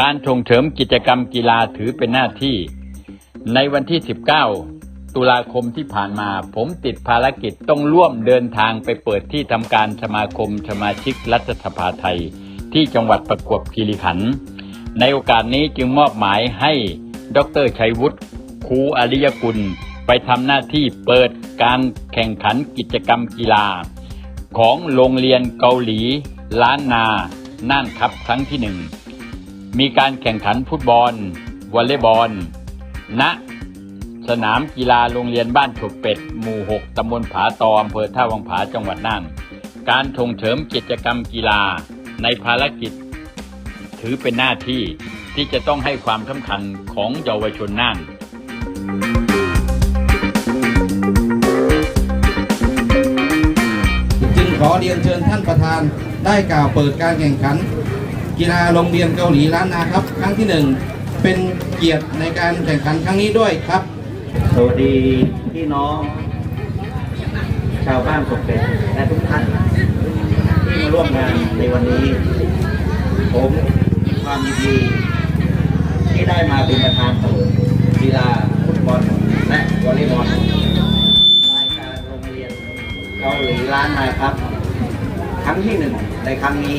การส่งเสริมกิจกรรมกีฬาถือเป็นหน้าที่ ในวันที่ 19 ตุลาคมที่ผ่านมา ผมติดภารกิจต้องร่วมเดินทางไปเปิดที่ทำการสมาคมสมาชิกรัฐสภาไทย ที่จังหวัดประจวบคีรีขันธ์ในโอกาสนี้จึงมอบหมายให้ดรชัยวุฒิครูอริยกุล ไปทำหน้าที่เปิดการแข่งขันกิจกรรมกีฬา ของโรงเรียนเกาหลี ล้านนา น่านครับครั้งที่หนึ่ง มีการแข่งขันฟุตบอลวอลเลย์บอลณสนามกีฬาโรงเรียนบ้านฉกเป็ด หมู่ 6 ตำบลผาตออำเภอท่าวังผาจังหวัดน่าน การส่งเสริมกิจกรรมกีฬาในภารกิจ ถือเป็นหน้าที่ที่จะต้องให้ความสำคัญของเยาวชนน่านจึงขอเรียนเชิญท่านประธานได้กล่าวเปิดการแข่งขัน กีฬาโรงเรียนเกาหลีล้านนาครับ ครั้งที่หนึ่งเป็นเกียรติในการแข่งขันครั้งนี้ด้วยครับ สวัสดีพี่น้อง ชาวบ้านสมเป็ดและทุกท่านที่มาร่วมงานในวันนี้ ผมมีความยินดี ที่ได้มาเป็นประธานเปิดกีฬาฟุตบอลและวอลเลย์บอลรายการโรงเรียนเกาหลีล้านนาครับ ครั้งที่หนึ่งในครั้งนี้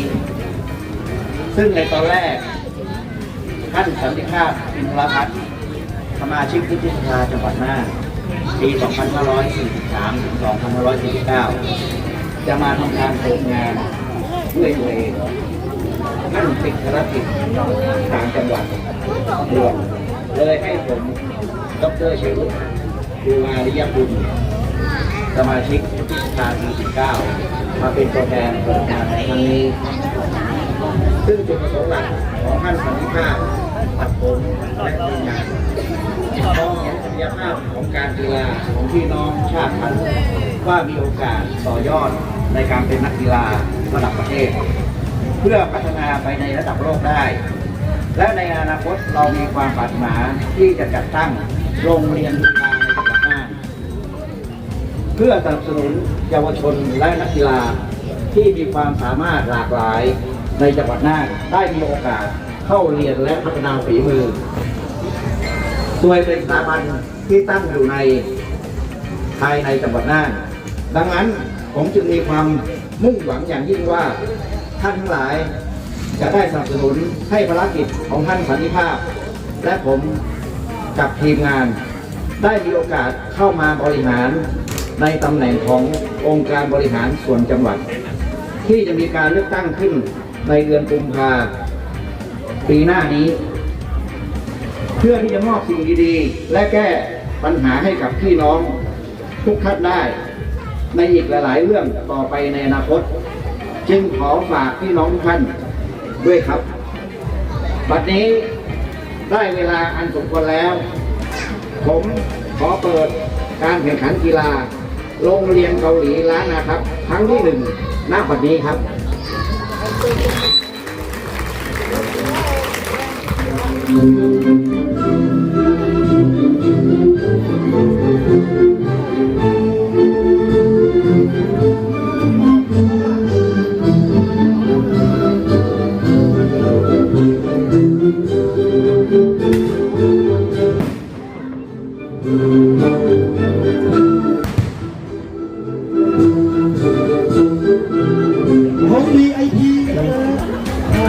ซึ่งในตอนแรก ท่านสันติภาพอินทรพัฒน์สมาชิกวุฒิสภาจังหวัดน่านปี 2543 ถึง 2549 จะมาทำการโครงงานด้วยตัวเองท่านติดภารกิจต่างจังหวัดด่วนเลยให้ผมดรเชลุดูอาริยบุญสมาชิกวุฒิสภาปี19มาเป็นตัวแทนเปิดงานในครั้งนี้ ซึ่งจุดประสงค์หลักของท่านสันติภาพตัดผมและทีมงานมองเห็นศักยภาพของการกีฬาของพี่น้องชาติพันธุ์ว่ามีโอกาสต่อยอดในการเป็นนักกีฬาระดับประเทศ เพื่อพัฒนาไปในระดับโลกได้ และในอนาคตเรามีความปรารถนาที่จะจัดตั้งโรงเรียนกีฬาในจังหวัดน่านเพื่อสนับสนุนเยาวชนและนักกีฬาที่มีความสามารถหลากหลาย ในจังหวัดน่านได้มีโอกาสเข้าเรียนและพัฒนาฝีมือโดยเป็นสถาบันที่ตั้งอยู่ในภายในจังหวัดน่าน ดังนั้นผมจึงมีความมุ่งหวังอย่างยิ่งว่าท่านทั้งหลายจะได้สนับสนุนให้ภารกิจของท่านสันติภาพ และผมกับทีมงาน ได้มีโอกาสเข้ามาบริหารในตำแหน่งขององค์การบริหารส่วนจังหวัด ที่จะมีการเลือกตั้งขึ้น ในเดือนกุมภาปีหน้านี้ เพื่อที่จะมอบสิ่งดีๆ และแก้ปัญหาให้กับพี่น้องทุกท่านได้ ในอีกหลาย ๆ เรื่องต่อไปในอนาคต จึงขอฝากพี่น้องทุกท่านด้วยครับ บัดนี้ได้เวลาอันสมควรแล้ว ผมขอเปิดการแข่งขันกีฬา โรงเรียนเกาหลีล้านนะครับ ครั้งที่หนึ่งณบัดนี้ครับ ขอ